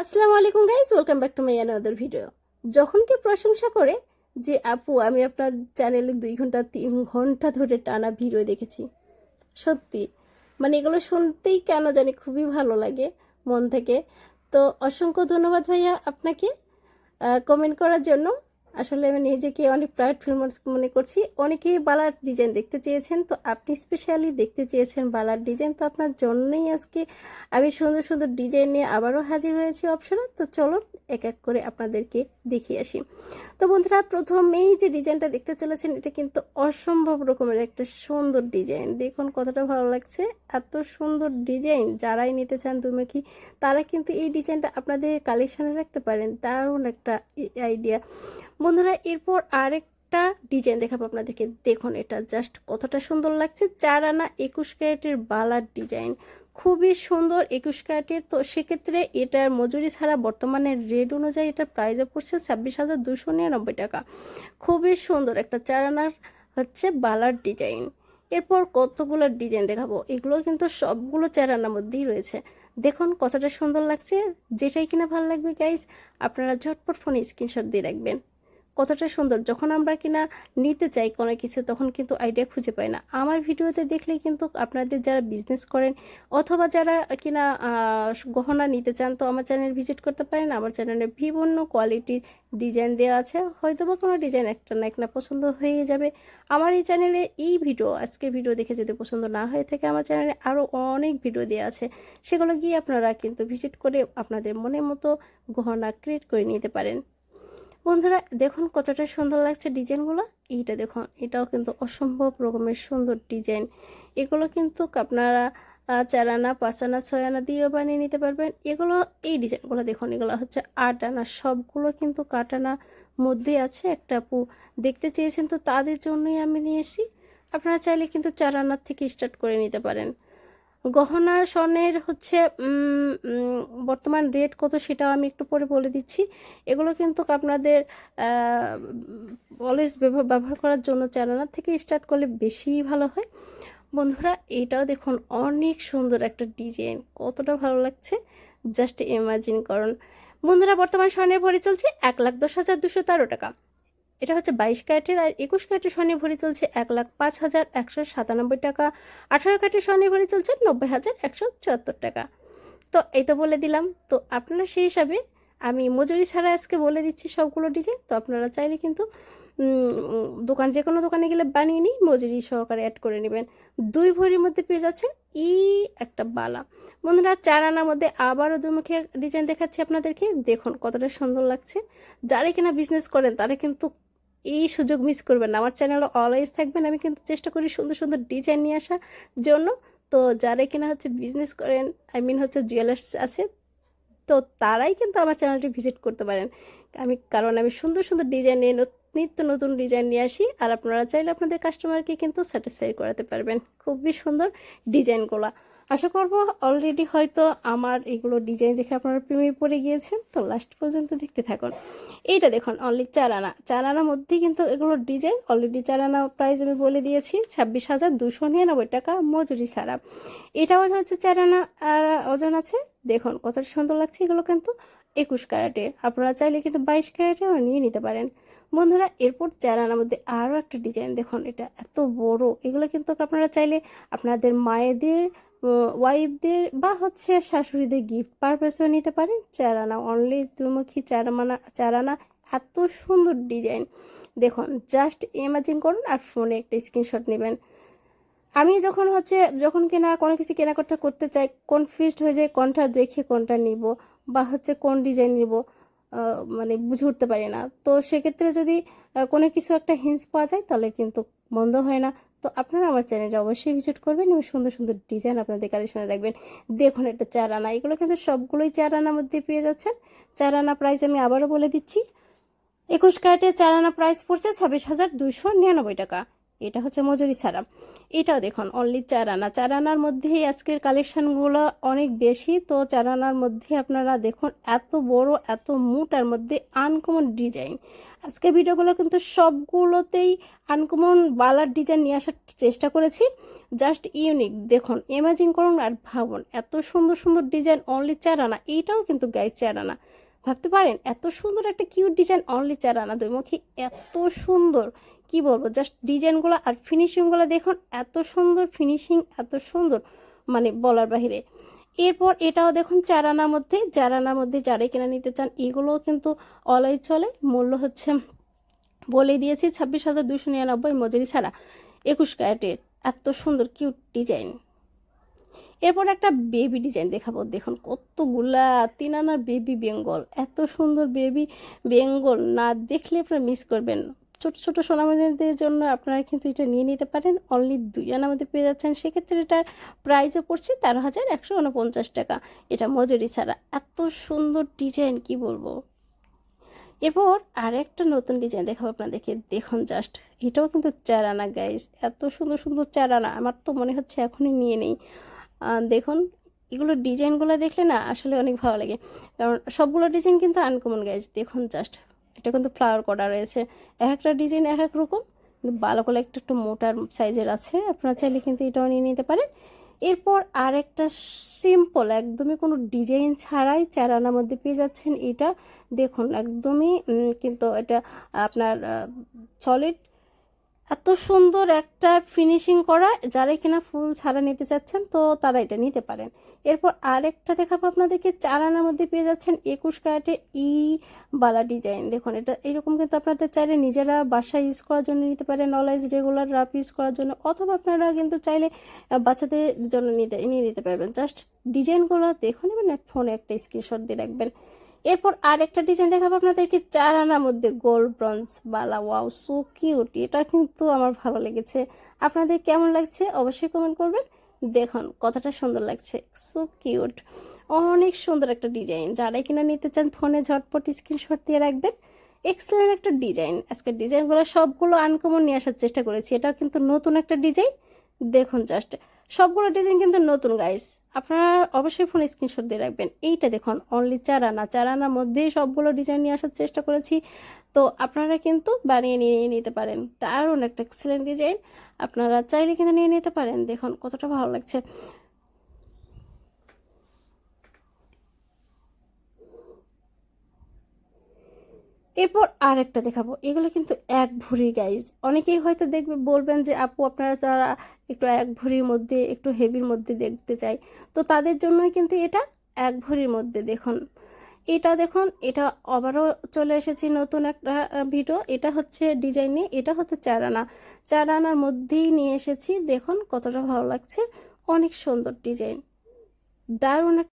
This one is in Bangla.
আসসালামু আলাইকুম guys welcome back to my another video যখন কেউ প্রশংসা করে যে, আপু, আমি আপনার চ্যানেলে দুই ঘণ্টা, তিন ঘণ্টা ধরে টানা ভিডিও দেখেছি। সত্যি। মানে এগুলো শুনতেই কেন জানি খুবই ভালো লাগে মন থেকে। তো অসংখ্য ধন্যবাদ ভাইয়া আপনাকে। কমেন্ট করার জন্য। আসলে আমি নিজেকে অনেক প্রাউড ফিল্মার্স মনে করছি। অনেকেই বালার ডিজাইন দেখতে চেয়েছেন, তো আপনি স্পেশালি দেখতে চেয়েছেন বালার ডিজাইন তো আপনার জন্যই আজকে আমি সুন্দর সুন্দর ডিজাইন নিয়ে আবারও হাজির হয়েছি অপশনে। তো চলুন এক এক করে আপনাদেরকে দেখিয়ে আসি। তো বন্ধুরা, প্রথমেই যে ডিজাইনটা দেখতে চলেছেন, এটা কিন্তু অসম্ভব রকমের একটা সুন্দর ডিজাইন দেখুন কতটা ভালো লাগছে। এত সুন্দর ডিজাইন যারাই নিতে চান দুমুখী, তারা কিন্তু এই ডিজাইনটা আপনাদের কালেকশানে রাখতে পারেন। দারুণ একটা আইডিয়া বন্ধুরা, এরপর আরেকটা ডিজাইন দেখাবো আপনাদেরকে। দেখুন, এটা জাস্ট কতটা সুন্দর লাগছে। চার আনা একুশ ক্যারেটের বালার ডিজাইন খুবই সুন্দর একুশ ক্যারেটের। তো সেক্ষেত্রে এটার মজুরি ছাড়া বর্তমানে রেট অনুযায়ী এটার প্রাইসও পড়ছে ছাব্বিশ হাজার দুশো নিরানব্বই টাকা। খুবই সুন্দর একটা চার আনার হচ্ছে বালার ডিজাইন এরপর কতগুলো ডিজাইন দেখাবো। এগুলো কিন্তু সবগুলো চার আনার মধ্যেই রয়েছে। দেখুন, কতটা সুন্দর লাগছে। যেটাই কিনা ভালো লাগবে গাইস আপনারা ঝটপট ফোনে স্ক্রিনশট দিয়ে রাখবেন। কতটা সুন্দর। যখন আমরা কিনা নিতে চাই কোনো কিছু, তখন কিন্তু আইডিয়া খুঁজে পাই না। আমার ভিডিওতে দেখলে কিন্তু আপনাদের যারা বিজনেস করেন অথবা যারা কিনা গহনা নিতে চান, তো আমার চ্যানেল ভিজিট করতে পারেন। আমার চ্যানেলে বিভিন্ন কোয়ালিটির ডিজাইন দেওয়া আছে। হয়তো বা কোনো ডিজাইন একটা না একটা পছন্দ হয়ে যাবে। আমার এই চ্যানেলে এই ভিডিও, আজকের ভিডিও দেখে যদি পছন্দ না হয়ে থাকে, আমার চ্যানেলে আরও অনেক ভিডিও দেওয়া আছে। সেগুলো গিয়ে আপনারা কিন্তু ভিজিট করে আপনাদের মনের মতো গহনা ক্রিয়েট করে নিতে পারেন। বন্ধুরা, দেখুন কতটা সুন্দর লাগছে ডিজাইনগুলো। এইটা দেখুন, এটাও কিন্তু অসম্ভব রকমের সুন্দর ডিজাইন। এগুলো কিন্তু আপনারা চার আনা, পাঁচ আনা, ছয় আনা দিয়েও বানিয়ে নিতে পারবেন। এগুলো, এই ডিজাইনগুলো দেখুন, এগুলো হচ্ছে আট আনা। সবগুলো কিন্তু কাট আনা মধ্যে আছে। একটা পু দেখতে চেয়েছেন, তো তাদের জন্যই আমি নিয়ে এসেছি। আপনারা চাইলে কিন্তু চার আনার থেকে স্টার্ট করে নিতে পারেন। গহনা স্বর্ণের হচ্ছে বর্তমান রেট কত সেটাও আমি একটু পরে বলে দিচ্ছি। এগুলো কিন্তু আপনাদের অলওয়েজ ব্যবহার করার জন্য চ্যানেলার থেকে স্টার্ট করলে বেশি ভালো হয়। বন্ধুরা, এটাও দেখুন অনেক সুন্দর একটা ডিজাইন কতটা ভালো লাগছে। জাস্ট ইমাজিন করুন। বন্ধুরা, বর্তমান স্বর্ণের ভরি চলছে এক লাখ দশ হাজার দুশো তেরো টাকা। এটা হচ্ছে বাইশ ক্যারেটের আর একুশ ক্যারেটের স্বর্ণের ভরি চলছে এক লাখ পাঁচ হাজার একশো সাতানব্বই টাকা। আঠারো ক্যারেটের স্বর্ণের ভরি চলছে নব্বই হাজার একশো চুয়াত্তর টাকা। তো এই তো বলে দিলাম। তো আপনারা সেই হিসাবে আমি মজুরি ছাড়া আজকে বলে দিচ্ছি সবগুলো ডিজাইন। তো আপনারা চাইলে কিন্তু দোকান যে কোনো দোকানে গেলে বানিয়ে নিই মজুরি সহকারে অ্যাড করে নেবেন। দুই ভরির মধ্যে পেয়ে যাচ্ছেন ই একটা বালা। বন্ধুরা, চার আনার মধ্যে আবারও দুমুখে ডিজাইন দেখাচ্ছি আপনাদেরকে। দেখুন কতটা সুন্দর লাগছে। যারা কিনা বিজনেস করেন, তারা কিন্তু এই সুযোগ মিস করবেন আমার চ্যানেলে অলওয়েজ থাকবেন। আমি কিন্তু চেষ্টা করি সুন্দর সুন্দর ডিজাইন নিয়ে আসার জন্য। তো যারা কিনা হচ্ছে বিজনেস করেন আই মিন হচ্ছে জুয়েলার্স আছে, তো তারাই কিন্তু আমার চ্যানেলটি ভিজিট করতে পারেন। আমি, কারণ আমি সুন্দর সুন্দর ডিজাইন নিয়ে নিত্য নতুন ডিজাইন নিয়ে আসি। আর আপনারা চাইলে আপনাদের কাস্টমারকে কিন্তু স্যাটিসফাই করাতে পারবেন। খুবই সুন্দর ডিজাইনগুলো আশা করব অলরেডি হয়তো আমার এগুলো ডিজাইন দেখে আপনারা প্রেমে পড়ে গিয়েছেন। তো লাস্ট পর্যন্ত দেখতে থাকুন। এইটা দেখুন অনলি চার আনা চার আনার মধ্যে কিন্তু এগুলো ডিজাইন অলরেডি চার আনা প্রাইস আমি বলে দিয়েছি, ছাব্বিশ হাজার দুশো নিরানব্বই টাকা মজুরি ছাড়া। এটাও হচ্ছে চার আনা আর ওজন আছে। দেখুন কত সুন্দর লাগছে এগুলো কিন্তু। একুশ ক্যারেটের আপনারা চাইলে কিন্তু বাইশ ক্যারেটেও নিয়ে নিতে পারেন। বন্ধুরা, এরপর চার আনার মধ্যে আরও একটা ডিজাইন দেখুন, এটা এত বড়। এগুলো কিন্তু আপনারা চাইলে আপনাদের মায়েদের ওয়াইফদের বা হচ্ছে শাশুড়িদের গিফট পারপাসেও নিতে পারেন। চার আনা অনলি দুমুখী চার আনা চার আনা এত সুন্দর ডিজাইন দেখুন জাস্ট ইমাজিন করুন আর ফোনে একটা স্ক্রিনশট নেবেন। আমি যখন হচ্ছে, যখন কেনা, কোনো কিছু কেনাকাটা করতে চাই কনফিউজড হয়ে যায় কোনটা দেখে কোনটা নিব বা হচ্ছে কোন ডিজাইন নিব মানে বুঝে উঠতে পারি না। তো সেক্ষেত্রে যদি কোনো কিছু একটা হিন্স পাওয়া যায় তাহলে কিন্তু বন্ধ হয় না। তো আপনারা আমার চ্যানেলে অবশ্যই ভিজিট করবেন এবং সুন্দর সুন্দর ডিজাইন আপনাদের কালেকশনে রাখবেন। দেখুন একটা চার আনা এগুলো কিন্তু সবগুলোই চার আনার মধ্যে পেয়ে যাচ্ছেন। চার আনা প্রাইস আমি আবারও বলে দিচ্ছি। একুশ ক্যারেটের চার আনা প্রাইস পড়ছে ছাব্বিশ হাজার দুশো নিরানব্বই টাকা। এটা হচ্ছে মজুরি ছাড়া। এটাও দেখুন অনলি চার আনা। চার আনার মধ্যেই আজকের কালেকশানগুলো অনেক বেশি। তো চার আনার মধ্যে আপনারা দেখুন, এত বড়, এত মুটার মধ্যে আনকমন ডিজাইন আজকে ভিডিওগুলো কিন্তু সবগুলোতেই আনকমন বালার ডিজাইন নিয়ে আসার চেষ্টা করেছি। জাস্ট ইউনিক দেখুন ইমাজিন করুন আর ভাবুন, এত সুন্দর সুন্দর ডিজাইন অনলি চার আনা। এইটাও কিন্তু গায়ে চার আনা। ভাবতে পারেন, এত সুন্দর একটা কিউট ডিজাইন অনলি চার আনা। দুইমুখী এত সুন্দর। কি বলব? জাস্ট ডিজাইনগুলো আর ফিনিশিংগুলো দেখুন, এত সুন্দর ফিনিশিং এত সুন্দর মানে বলার বাহিরে। এরপর এটাও দেখুন চার আনার মধ্যে চার আনার মধ্যে যারাই কিনে নিতে চান, এগুলোও কিন্তু অলাই চলে। মূল্য হচ্ছে, বলে দিয়েছি ছাব্বিশ হাজার দুশো নিরানব্বই মজুরি ছাড়া, একুশ ক্যারেটের এত সুন্দর কিউট ডিজাইন এরপর একটা বেবি ডিজাইন দেখাবো, দেখুন কতগুলা, তিন আনার বেবি বেঙ্গল। এত সুন্দর বেবি বেঙ্গল, না দেখলে আপনারা মিস করবেন ছোট ছোট সোনামণিদের জন্য আপনারা কিন্তু এটা নিয়ে নিতে পারেন। অনলি দুই আনার মধ্যে পেয়ে যাচ্ছেন। সেক্ষেত্রে এটা প্রাইসও পড়ছে তেরো হাজার একশো উনপঞ্চাশ টাকা। এটা মজুরি ছাড়া। এত সুন্দর ডিজাইন কি বলব? এরপর আরেকটা নতুন ডিজাইন দেখাবো আপনাদেরকে। দেখুন জাস্ট এটাও কিন্তু চারানা গাইস এত সুন্দর সুন্দর চারানা আমার তো মনে হচ্ছে এখনই নিয়ে নেই। দেখুন, এগুলো ডিজাইনগুলো দেখলে না আসলে অনেক ভালো লাগে। কারণ সবগুলো ডিজাইন কিন্তু আনকমন গাইজ দেখুন জাস্ট এটা কিন্তু ফ্লাওয়ার করা রয়েছে। এক একটা ডিজাইন এক এক রকম। কিন্তু ভালো করে একটা, একটু মোটার সাইজের আছে। আপনারা চাইলে কিন্তু এটাও নিয়ে নিতে পারেন। এরপর আরেকটা সিম্পল একদমই কোনো ডিজাইন ছাড়াই চার আনার মধ্যে পেয়ে যাচ্ছেন এটা। দেখুন, একদমই কিন্তু এটা আপনার সলিড এত সুন্দর একটা ফিনিশিং করা, যারাই কিনা ফুল ছাড়া নিতে চাচ্ছেন তো তারা এটা নিতে পারেন। এরপর আরেকটা দেখাবো আপনাদেরকে চার আনার মধ্যে পেয়ে যাচ্ছেন একুশ ক্যারেটের ই বালা ডিজাইন। দেখুন, এটা এরকম কিন্তু আপনাদের চাইলে নিজেরা বাসায় ইউজ করার জন্য নিতে পারেন নলেজ রেগুলার রাফ ইউজ করার জন্য, অথবা আপনারা কিন্তু চাইলে বাচ্চাদের জন্য নিতে, নিয়ে নিতে পারবেন। জাস্ট ডিজাইনগুলো দেখুন এবং ফোনে একটা স্ক্রিনশট দিয়ে রাখবেন। এরপর আরেকটা ডিজাইন দেখাবো আপনাদেরকে চার আনার মধ্যে গোল্ড ব্রঞ্জ বালা ওয়াও সো কিউট এটা কিন্তু আমার ভালো লেগেছে। আপনাদের কেমন লাগছে অবশ্যই কমেন্ট করবেন। দেখুন, কতটা সুন্দর লাগছে সো কিউট অনেক সুন্দর একটা ডিজাইন যারাই কিনা নিতে চান, ফোনে ঝটপট স্ক্রিনশট দিয়ে রাখবেন। এক্সেলেন্ট একটা ডিজাইন আজকে ডিজাইনগুলো সবগুলো আনকমন নিয়ে আসার চেষ্টা করেছি। এটাও কিন্তু নতুন একটা ডিজাইন দেখুন জাস্ট সবগুলো ডিজাইন কিন্তু নতুন গাইস আপনারা অবশ্যই ফোন স্ক্রিনশট দিয়ে রাখবেন। এইটা দেখুন অনলি চার আনা চার আনার মধ্যেই সবগুলো ডিজাইন নিয়ে আসার চেষ্টা করেছি। তো আপনারা কিন্তু বানিয়ে নিয়ে নিতে পারেন। দারুণ একটা এক্সেলেন্ট ডিজাইন আপনারা চাইলে কিন্তু নিয়ে নিতে পারেন। দেখুন, কতটা ভালো লাগছে। এরপর আরেকটা দেখাবো। এগুলো কিন্তু এক ভরি গাইজ অনেকেই হয়তো দেখবে, বলবেন যে, আপু, আপনারা যারা একটু এক ভরির মধ্যে, একটু হেভির মধ্যে দেখতে চাই, তো তাদের জন্যই কিন্তু এটা এক ভরির মধ্যে দেখুন। এটা দেখুন, এটা আবারও চলে এসেছি নতুন একটা ভিডিও এটা হচ্ছে ডিজাইন নিয়ে এটা হচ্ছে চার আনা চার আনার মধ্যেই নিয়ে এসেছি। দেখুন কতটা ভালো লাগছে। অনেক সুন্দর ডিজাইন দারুণ একটা